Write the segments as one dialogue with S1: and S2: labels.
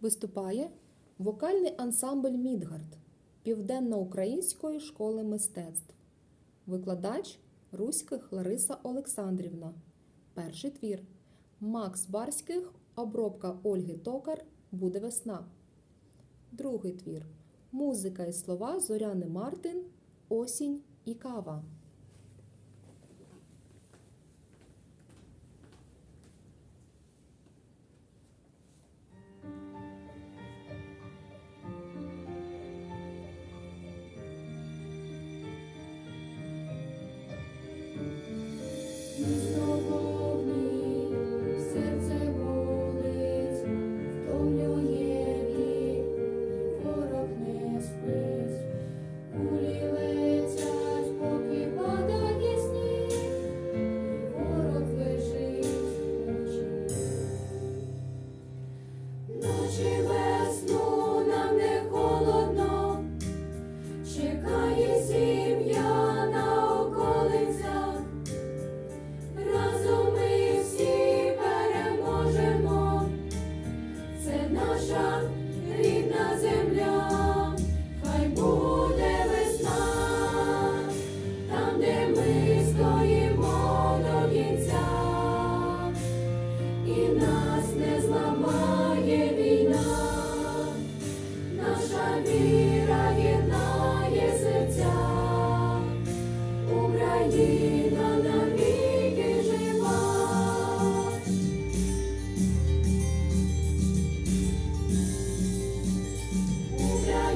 S1: виступає вокальний ансамбль Мідгард Південно-Української школи мистецтв, викладач Руських Лариса Олександрівна. Перший твір Макс Барських. Обробка Ольги Токар Буде весна. Другий твір Музика і слова Зоряни Мартин. Осінь і кава.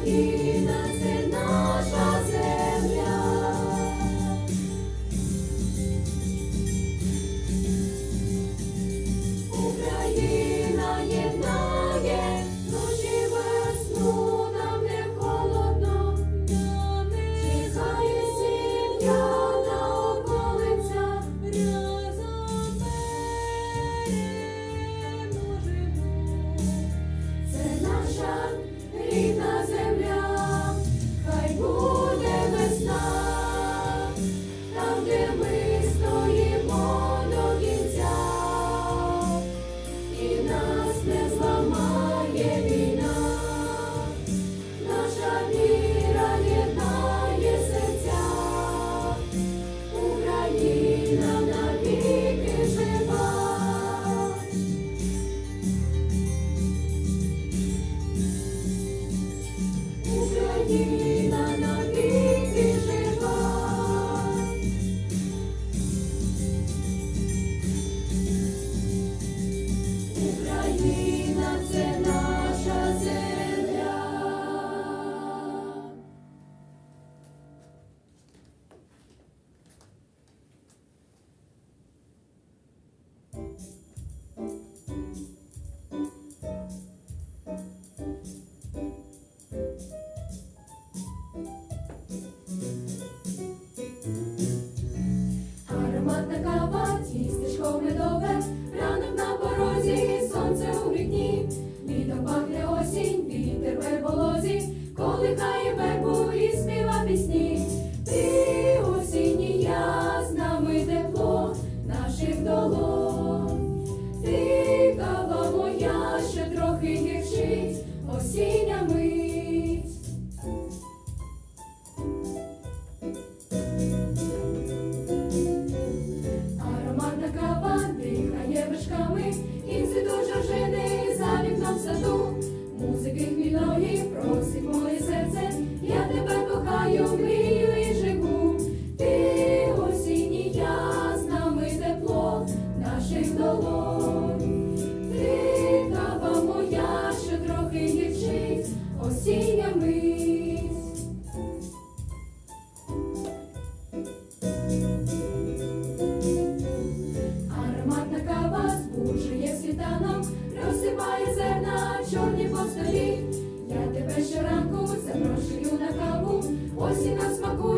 S2: Україна це наша земля. Україна єднає, ночі весну нам не холодно, чекає сім'я на околиця, разом. Це наша рідна. музики хмільної просить моє серце. світанок розсипає зерна чорні постолі. Я тебе щоранку запрошую на каву, осінь на смаку.